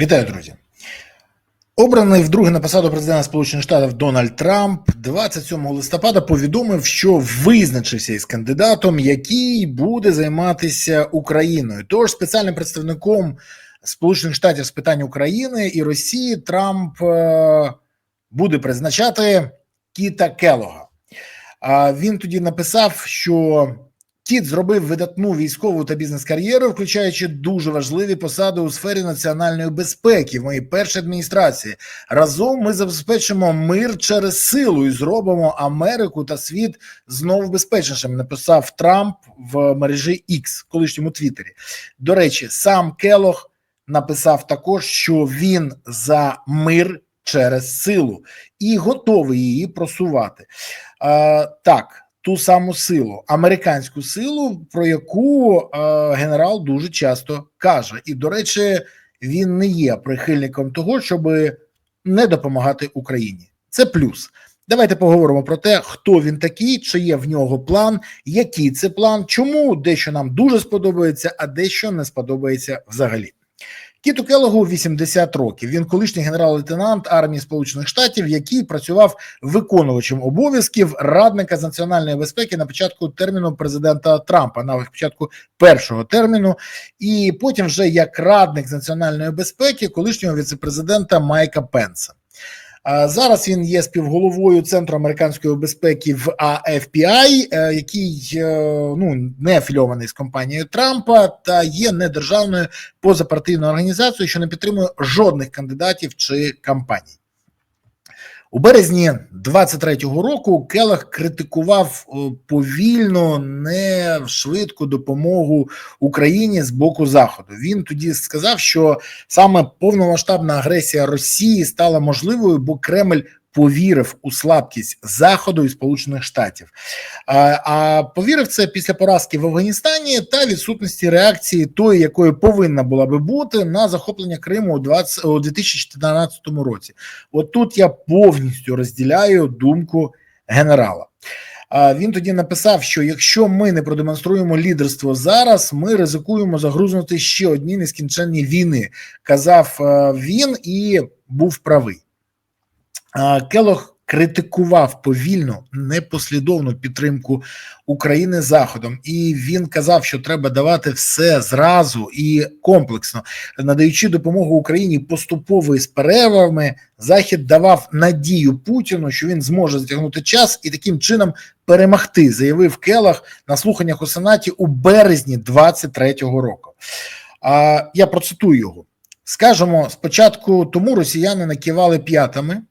Вітаю, друзі. Обраний вдруге на посаду президента Сполучених Штатів Дональд Трамп 27 листопада повідомив, що визначився із кандидатом, який буде займатися Україною. Тож спеціальним представником Сполучених Штатів з питань України і Росії Трамп е, буде призначати Кіта Келога. Він тоді написав, що Кіт зробив видатну військову та бізнес-кар'єру, включаючи дуже важливі посади у сфері національної безпеки в моїй першій адміністрації. Разом ми забезпечимо мир через силу і зробимо Америку та світ знову безпечнішим. Написав Трамп в мережі X, колишньому Твіттері. До речі, сам Келох написав також, що він за мир через силу і готовий її просувати. А, так ту саму силу, американську силу, про яку е, генерал дуже часто каже. І, до речі, він не є прихильником того, щоб не допомагати Україні. Це плюс. Давайте поговоримо про те, хто він такий, чи є в нього план, який це план, чому дещо нам дуже сподобається, а дещо не сподобається взагалі. Кіту Келогу 80 років. Він колишній генерал-лейтенант армії Сполучених Штатів, який працював виконувачем обов'язків радника з національної безпеки на початку терміну президента Трампа, на початку першого терміну, і потім вже як радник з національної безпеки колишнього віцепрезидента Майка Пенса. Зараз він є співголовою Центру американської безпеки в AFPI, е, який е, ну не афільований з компанією Трампа та є недержавною позапартійною організацією, що не підтримує жодних кандидатів чи кампаній. У березні 23-го року Келах критикував повільно, не швидку допомогу Україні з боку Заходу. Він тоді сказав, що саме повномасштабна агресія Росії стала можливою, бо Кремль повірив у слабкість Заходу і Сполучених Штатів. А, а повірив це після поразки в Афганістані та відсутності реакції тої, якої повинна була би бути на захоплення Криму у 20, у 2014 році. От тут я повністю розділяю думку генерала. Він тоді написав, що якщо ми не продемонструємо лідерство зараз, ми ризикуємо загрузнути ще одні нескінченні війни. Казав він і був правий. Келох критикував повільну непослідовну підтримку України заходом, і він казав, що треба давати все зразу і комплексно, надаючи допомогу Україні поступово і з перервами, захід давав надію Путіну, що він зможе затягнути час і таким чином перемогти, заявив Келах на слуханнях у Сенаті у березні 23-го року. А я процитую його. Скажемо, спочатку тому росіяни накивали п'ятами.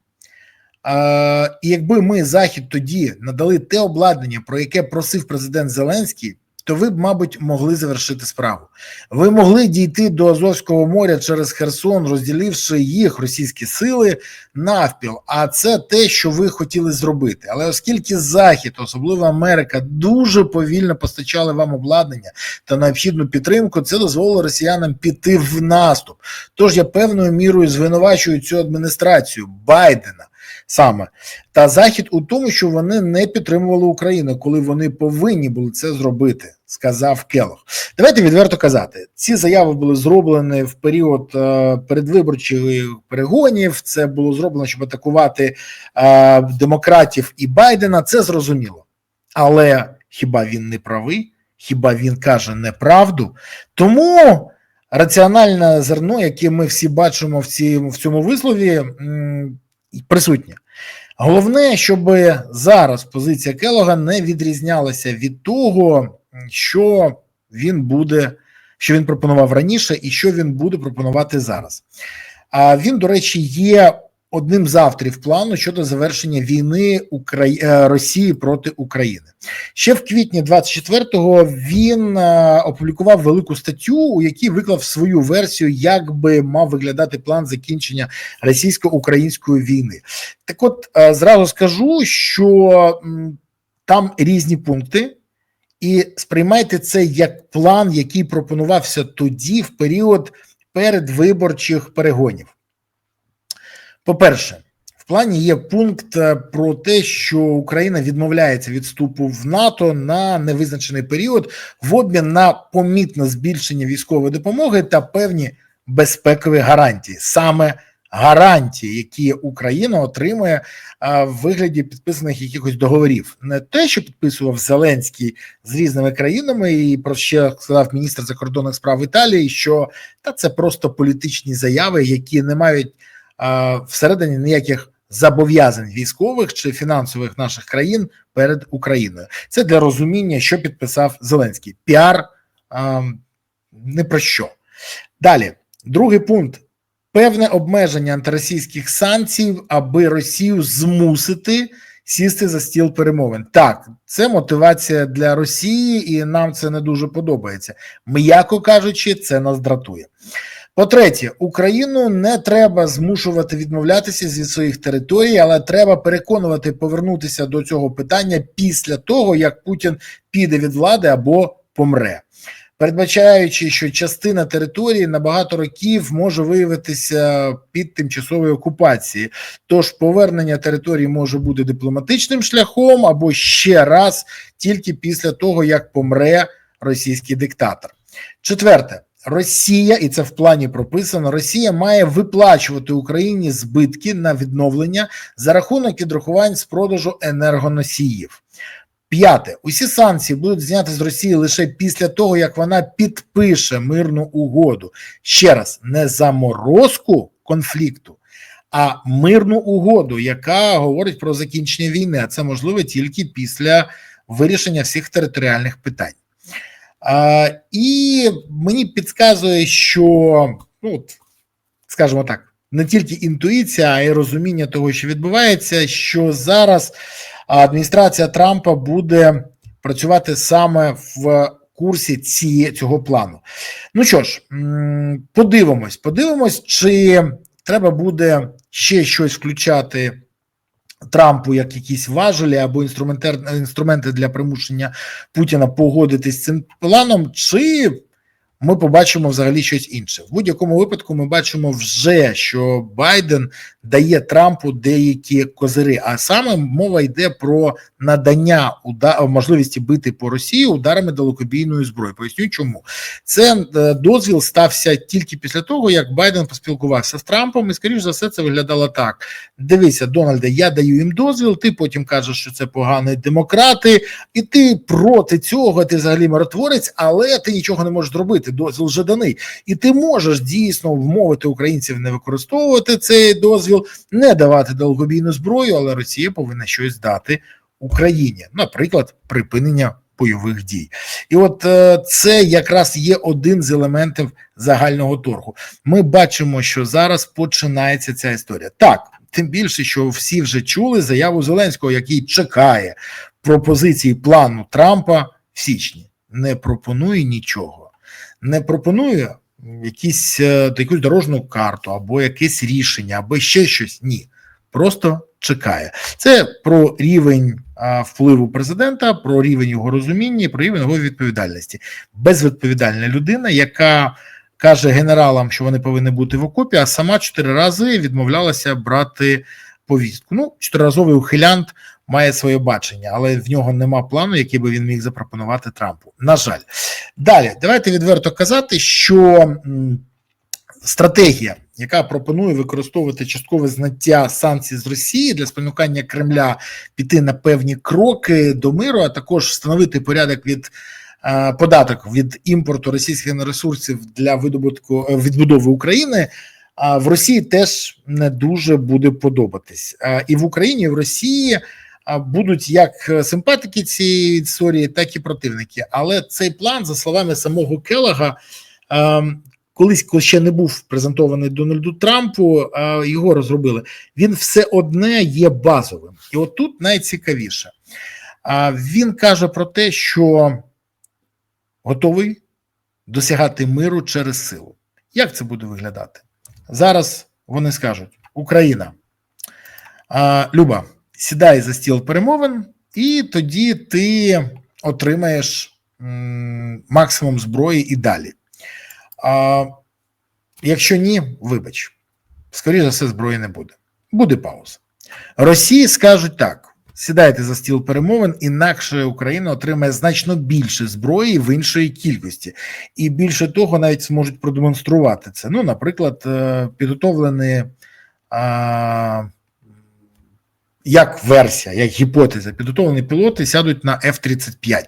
І якби ми захід тоді надали те обладнання, про яке просив президент Зеленський, то ви б, мабуть, могли завершити справу. Ви могли дійти до Азовського моря через Херсон, розділивши їх російські сили навпіл. А це те, що ви хотіли зробити. Але оскільки Захід, особливо Америка, дуже повільно постачали вам обладнання та необхідну підтримку, це дозволило росіянам піти в наступ. Тож я певною мірою звинувачую цю адміністрацію Байдена саме та захід у тому, що вони не підтримували Україну, коли вони повинні були це зробити, сказав Келох. Давайте відверто казати, ці заяви були зроблені в період е, передвиборчих перегонів. Це було зроблено, щоб атакувати е, демократів і Байдена. Це зрозуміло, але хіба він не правий? Хіба він каже неправду? Тому. Раціональне зерно, яке ми всі бачимо в цьому вислові, присутнє. Головне, щоб зараз позиція Келога не відрізнялася від того, що він буде, що він пропонував раніше, і що він буде пропонувати зараз. А він, до речі, є одним з авторів плану щодо завершення війни Украї... Е, Росії проти України. Ще в квітні 24-го він е, опублікував велику статтю, у якій виклав свою версію, як би мав виглядати план закінчення російсько-української війни. Так, от е, зразу скажу, що там різні пункти. І сприймайте це як план, який пропонувався тоді, в період передвиборчих перегонів. По-перше, в плані є пункт е, про те, що Україна відмовляється від вступу в НАТО на невизначений період в обмін на помітне збільшення військової допомоги та певні безпекові гарантії, саме гарантії, які Україна отримує а, в вигляді підписаних якихось договорів, не те, що підписував Зеленський з різними країнами, і про що сказав міністр закордонних справ Італії, що та це просто політичні заяви, які не мають всередині ніяких зобов'язань військових чи фінансових наших країн перед Україною. Це для розуміння, що підписав Зеленський. Піар не про що. Далі, другий пункт. Певне обмеження антиросійських санкцій, аби Росію змусити сісти за стіл перемовин. Так, це мотивація для Росії, і нам це не дуже подобається. М'яко кажучи, це нас дратує. По-третє, Україну не треба змушувати відмовлятися зі своїх територій, але треба переконувати повернутися до цього питання після того, як Путін піде від влади або помре. Передбачаючи, що частина території на багато років може виявитися під тимчасовою окупацією, тож повернення території може бути дипломатичним шляхом або ще раз тільки після того, як помре російський диктатор. Четверте. Росія, і це в плані прописано. Росія має виплачувати Україні збитки на відновлення за рахунок відрахувань з продажу енергоносіїв. П'яте, усі санкції будуть зняти з Росії лише після того, як вона підпише мирну угоду. Ще раз, не заморозку конфлікту, а мирну угоду, яка говорить про закінчення війни. А це можливо тільки після вирішення всіх територіальних питань. І мені підказує, що, ну, скажімо так, не тільки інтуїція, а й розуміння того, що відбувається, що зараз адміністрація Трампа буде працювати саме в курсі ці, цього плану. Ну що ж, подивимось, подивимось, чи треба буде ще щось включати. Трампу як якісь важелі або інструменти для примушення Путіна погодитись з цим планом, чи ми побачимо взагалі щось інше. В будь-якому випадку ми бачимо вже, що Байден дає Трампу деякі козири. А саме мова йде про надання можливості бити по Росії ударами далекобійної зброї. Поясню, чому це е, дозвіл стався тільки після того, як Байден поспілкувався з Трампом, і скоріш за все це виглядало так: дивися, Дональде, я даю їм дозвіл. Ти потім кажеш, що це погані демократи, і ти проти цього. Ти взагалі миротворець, але ти нічого не можеш зробити. Дозвіл вже даний, і ти можеш дійсно вмовити українців не використовувати цей дозвіл не давати далекобійну зброю, але Росія повинна щось дати Україні, наприклад, припинення бойових дій, і от е, це якраз є один з елементів загального торгу. Ми бачимо, що зараз починається ця історія. Так, тим більше, що всі вже чули заяву Зеленського, який чекає пропозиції плану Трампа в січні. Не пропонує нічого, не пропонує якісь е, якусь дорожну карту, або якесь рішення, або ще щось. Ні, просто чекає. Це про рівень впливу президента, про рівень його розуміння, про рівень його відповідальності. Безвідповідальна людина, яка каже генералам, що вони повинні бути в окопі, а сама чотири рази відмовлялася брати повістку. Ну, чотириразовий ухилянт має своє бачення, але в нього нема плану, який би він міг запропонувати Трампу. На жаль, далі давайте відверто казати, що стратегія, яка пропонує використовувати часткове знаття санкцій з Росії для спонукання Кремля піти на певні кроки до миру, а також встановити порядок від. Е, податок від імпорту російських ресурсів для видобутку е, відбудови України в Росії теж не дуже буде подобатись, і в Україні, і в Росії будуть як е, симпатики цієї історії, так і противники. Але цей план, за словами самого Келага, ем, колись коли ще не був презентований Дональду Трампу, його розробили. Він все одне є базовим, і от тут найцікавіше. Він каже про те, що готовий досягати миру через силу. Як це буде виглядати? Зараз вони скажуть: Україна, Люба сідай за стіл перемовин, і тоді ти отримаєш максимум зброї і далі. А якщо ні, вибач, скоріше за все, зброї не буде. Буде пауза. Росії скажуть так: Сідайте за стіл перемовин, інакше Україна отримає значно більше зброї в іншої кількості, і більше того, навіть зможуть продемонструвати це. Ну, наприклад, е, підготовлені а, як версія, як гіпотеза, підготовлені пілоти сядуть на F-35.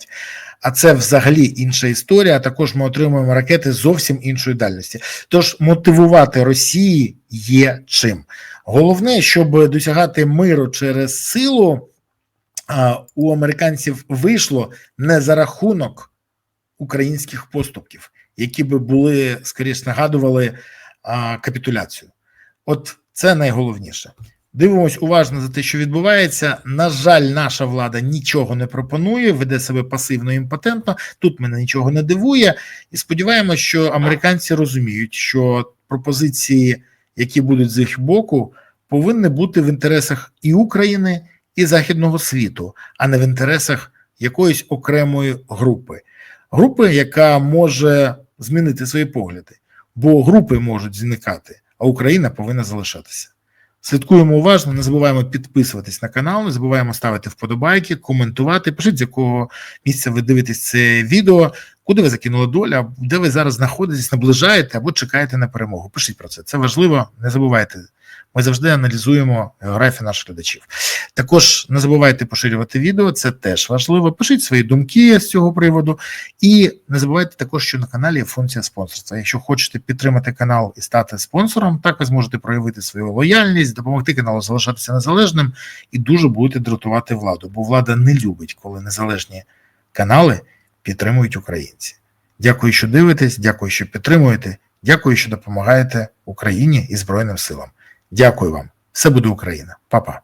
А це взагалі інша історія. Також ми отримуємо ракети зовсім іншої дальності. Тож мотивувати Росії є чим. Головне, щоб досягати миру через силу, у американців вийшло не за рахунок українських поступків, які би були скоріш нагадували капітуляцію. От це найголовніше. Дивимось уважно за те, що відбувається. На жаль, наша влада нічого не пропонує, веде себе пасивно імпотентно. Тут мене нічого не дивує, і сподіваємося, що американці розуміють, що пропозиції, які будуть з їх боку, повинні бути в інтересах і України, і західного світу, а не в інтересах якоїсь окремої групи, групи, яка може змінити свої погляди, бо групи можуть зникати, а Україна повинна залишатися. Слідкуємо уважно, не забуваємо підписуватись на канал, не забуваємо ставити вподобайки, коментувати. Пишіть, з якого місця ви дивитесь це відео, куди ви закинули доля, де ви зараз знаходитесь, наближаєте або чекаєте на перемогу. Пишіть про це. Це важливо. Не забувайте. Ми завжди аналізуємо географію наших глядачів. Також не забувайте поширювати відео, це теж важливо. Пишіть свої думки з цього приводу, і не забувайте також, що на каналі є функція спонсорства. Якщо хочете підтримати канал і стати спонсором, так ви зможете проявити свою лояльність, допомогти каналу залишатися незалежним і дуже будете дратувати владу, бо влада не любить, коли незалежні канали підтримують українці. Дякую, що дивитесь, дякую, що підтримуєте. Дякую, що допомагаєте Україні і Збройним силам. Дякую вам. Все буде Україна, Па-па.